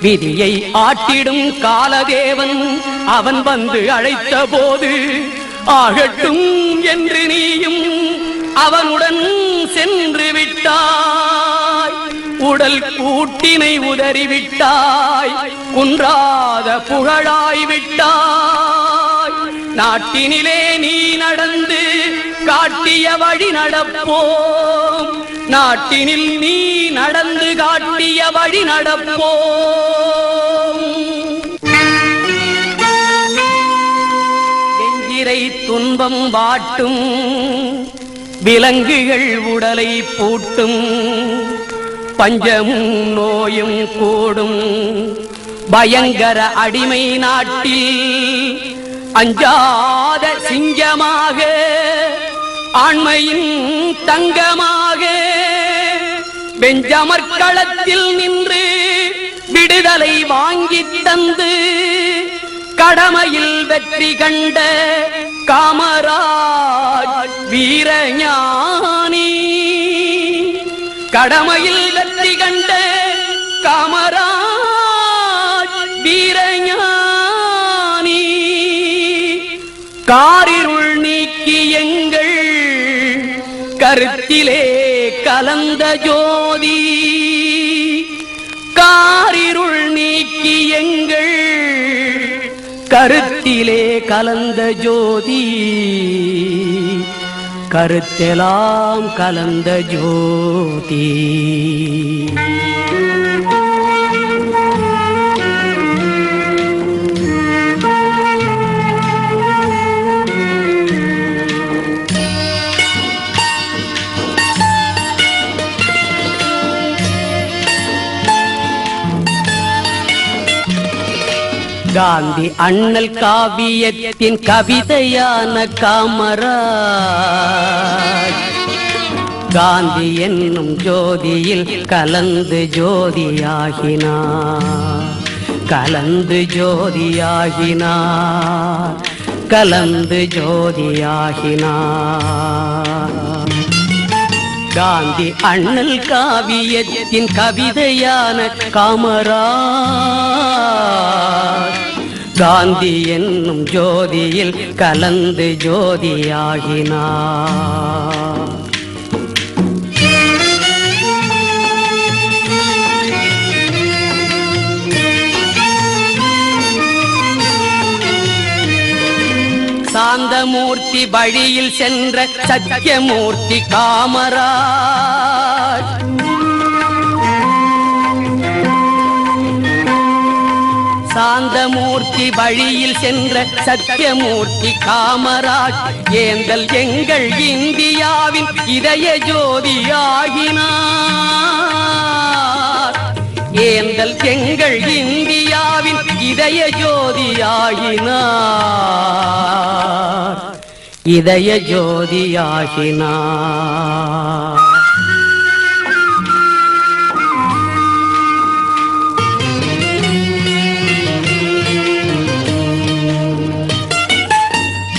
விதியை ஆட்டிடும் காலதேவன் அவன் வந்து அழைத்த போது ஆகட்டும் என்று நீயும் அவனுடன் சென்று விட்டாய். உடல் கூட்டினை உதறிவிட்டாய் குன்றாத புகழாய் விட்டாய். நாட்டினிலே நீ நடந்து காட்டிய வழி நடப்போம். நாட்டினில் நீ நடந்து காட்டிய வழி நடப்போம். எங்கிரை துன்பம் வாட்டும். விலங்குகள் உடலை பூட்டும். பஞ்சமும் நோயும் கூடும். பயங்கர அடிமை நாட்டில் அஞ்சாத சிங்கமாக ஆண்மையின் தங்கமாக பெஞ்சமர்களத்தில் நின்று விடுதலை வாங்கி தந்து கடமையில் வெற்றி கண்ட காமராஜ் வீரஞானி. கடமையில் வெற்றி கண்ட காமராஜ் வீரஞானி. காரிருள் நீக்கி எங்க கருத்திலே கலந்த ஜோதி காரிருள் நீக்கி எங்கள் கருத்திலே கலந்த ஜோதி கருத்தெலாம் கலந்த ஜோதி. காந்தி அண்ணல் காவியத்தின் கவிதையான காமராஜ். காந்தி என்னும் ஜோதியில் கலந்து ஜோதியாகினார். கலந்து ஜோதியாகினார். கலந்து ஜோதியாகினார். காந்தி அண்ணல் காவியத்தின் கவிதையான காமராஜ். காந்தி என்னும் ஜோதியில் கலந்து ஜோதியாகினார். சாந்தமூர்த்தி வழியில் சென்ற சத்தியமூர்த்தி காமராஜ். சாந்தமூர்த்தி வழியில் சென்ற சத்தியமூர்த்தி காமராஜ். ஏந்தல் எங்கள் இந்தியாவின் இதய ஜோதியாகினார். ஏந்தல் எங்கள் இந்தியாவின் இதய ஜோதியாகினார். இதய ஜோதியாகினார்.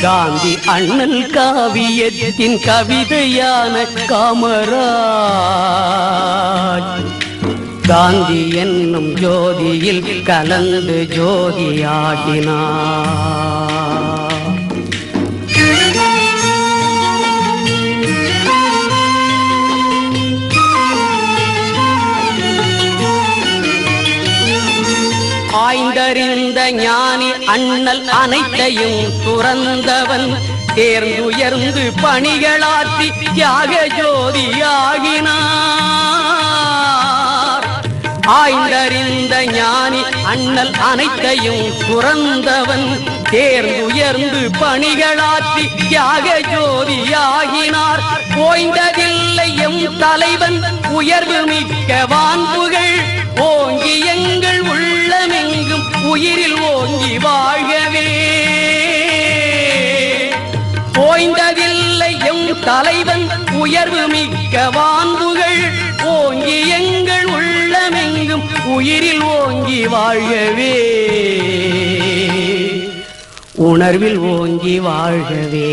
காந்தி அண்ணல் காவியத்தின் கவிதையான காமராஜ். காந்தி என்னும் ஜோதியில் கலந்து ஜோதியாகினார். கண்டறிந்த ஞானி அண்ணல் அனைத்தையும் துறந்தவன். தேர்ந்துயர்ந்து பணிகளாற்றி தியாக ஜோதியாகினார். ஆய்ந்தறிந்த ஞானி அண்ணல் அனைத்தையும் துறந்தவன். தேர்ந்துயர்ந்து பணிகளாற்றி தியாக ஜோதியாகினார். ஓய்ந்ததில்லை எம் தலைவன் உயர்வு மிக்க வான்புகள் ஓங்கி எங்கள் உள்ளமெங்கும் உயிரில் ஓங்கி வாழவே ஓய்ந்ததில்லை எம் தலைவன் உயர்வு மிக்க வான்புகள் ஓங்கி எங்கள் உள்ளமெங்கும் உயிரில் ஓங்கி வாழவே உணர்வில் ஓங்கி வாழ்கவே.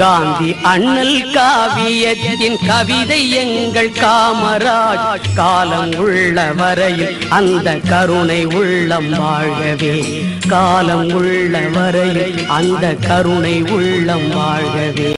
காந்தி அண்ணல் காவியத்தின் கவிதை எங்கள் காமராஜ் காலம் உள்ள வரையில் அந்த கருணை உள்ளம் வாழ்கவே. காலம் உள்ள வரையில் அந்த கருணை உள்ளம் வாழ்கவே.